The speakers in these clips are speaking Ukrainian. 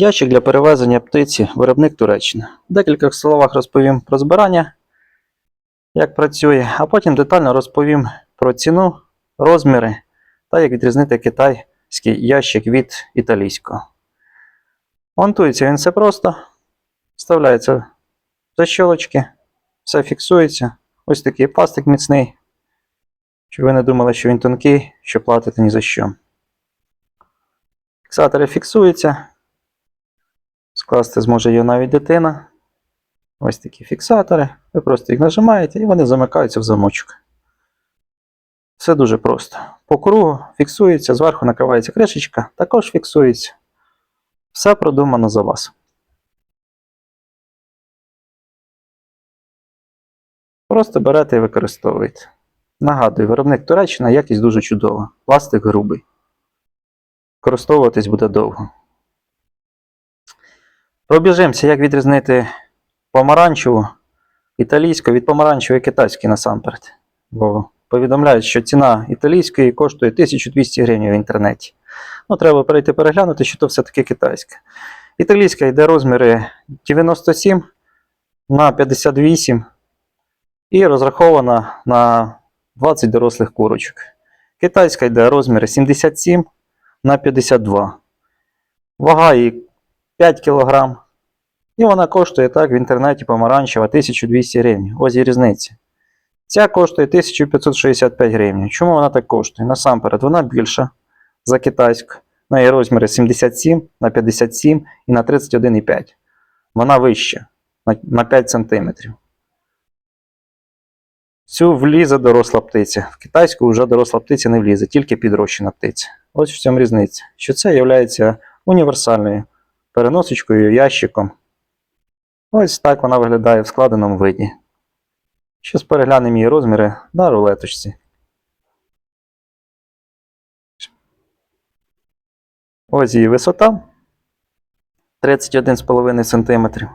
Ящик для перевезення птиці, виробник Туреччина. В декількох словах розповім про збирання, як працює, а потім детально розповім про ціну, розміри та як відрізнити китайський ящик від італійського. Монтується він все просто, вставляється защолочки, все фіксується. Ось такий пластик міцний. Щоб ви не думали, що він тонкий, що платите ні за що. Фіксатори фіксуються. Скласти зможе його навіть дитина. Ось такі фіксатори. Ви просто їх нажимаєте і вони замикаються в замочок. Все дуже просто. По кругу фіксується, зверху накривається кришечка, також фіксується. Все продумано за вас. Просто берете і використовуєте. Нагадую, виробник Туреччина якість дуже чудова. Пластик грубий. Використовуватись буде довго. Пробіжимося, як відрізнити помаранчеву італійську від помаранчевої китайської насамперед. Бо повідомляють, що ціна італійської коштує 1200 гривень в інтернеті. Ну, треба перейти переглянути, що то все-таки китайська. Італійська йде розміри 97 на 58 і розрахована на 20 дорослих курочок. Китайська йде розміри 77 на 52. Вага її 5 кг. І вона коштує так в інтернеті помаранчева 1200 гривень. Ось і різниця. Ця коштує 1565 гривень. Чому вона так коштує? Насамперед, вона більша за китайську. На її розміри 77 на 57 і на 31,5. Вона вища на- на 5 см. Цю влізе доросла птиця. В китайську вже доросла птиця не влізе, тільки підрощена птиця. Ось в цьому різниця. Що це є універсальною переносочкою, ящиком. Ось так вона виглядає в складеному виді. Щас переглянемо її розміри на рулеточці. Ось її висота 31,5 см.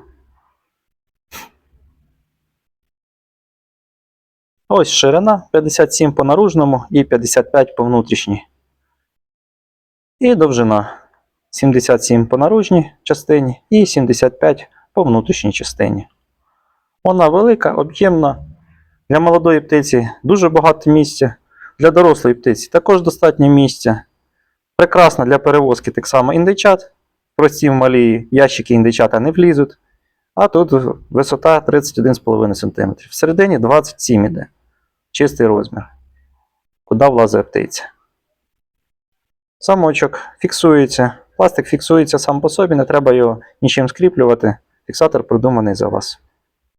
Ось ширина 57 по наружному і 55 по внутрішній. І довжина 77 по наружній частині і 75 по внутрішній частині. Вона велика, об'ємна. Для молодої птиці дуже багато місця. Для дорослої птиці також достатньо місця. Прекрасна для перевозки так само індичат. Прості в малі ящики індичата не влізуть. А тут висота 31,5 см. Всередині 27 іде. Чистий розмір. Куди влазить птиця. Самочок фіксується. Пластик фіксується сам по собі, не треба його нічим скріплювати. Фіксатор продуманий за вас.